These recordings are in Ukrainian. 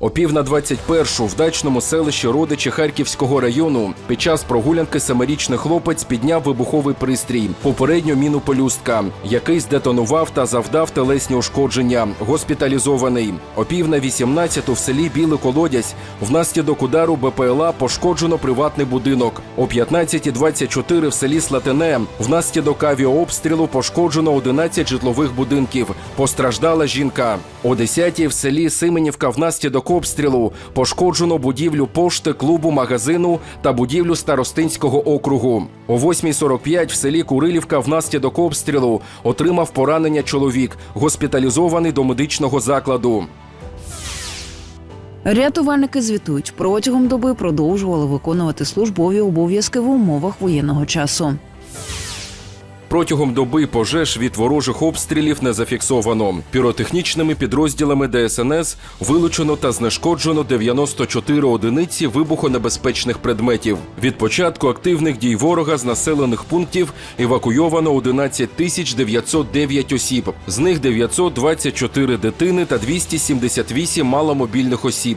О пів на 21-шу в дачному селищі родичі Харківського району під час прогулянки семирічний хлопець підняв вибуховий пристрій, попередню міну пелюстка, який здетонував та завдав телесні ушкодження. Госпіталізований. О пів на 18-ту в селі Білий Колодязь внаслідок удару БПЛА пошкоджено приватний будинок. О 15.24 в селі Слатине внаслідок авіаобстрілу пошкоджено 11 житлових будинків. Постраждала жінка. О 10-й в селі Сименівка внаслідок обстрілу пошкоджено будівлю пошти, клубу, магазину та будівлю старостинського округу. О 8.45 в селі Курилівка внаслідок обстрілу отримав поранення чоловік, госпіталізований до медичного закладу. Рятувальники звітують, протягом доби продовжували виконувати службові обов'язки в умовах воєнного часу. Протягом доби пожеж від ворожих обстрілів не зафіксовано. Піротехнічними підрозділами ДСНС вилучено та знешкоджено 94 одиниці вибухонебезпечних предметів. Від початку активних дій ворога з населених пунктів евакуйовано 11 тисяч 909 осіб. З них 924 дитини та 278 маломобільних осіб.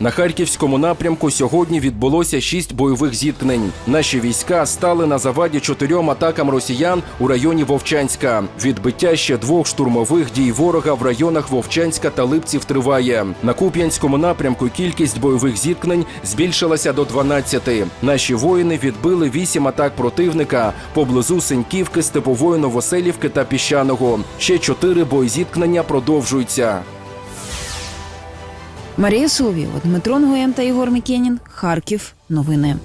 На харківському напрямку сьогодні відбулося шість бойових зіткнень. Наші війська стали на заваді чотирьом атакам росіян у районі Вовчанська. Відбиття ще двох штурмових дій ворога в районах Вовчанська та Липців триває. На Куп'янському напрямку кількість бойових зіткнень збільшилася до 12. Наші воїни відбили вісім атак противника поблизу Синьківки, Степової Новоселівки та Піщаного. Ще чотири боєзіткнення продовжуються. Марія Соловєва, Дмитро Нгоєн та Ігор Мікенін. Харків. Новини.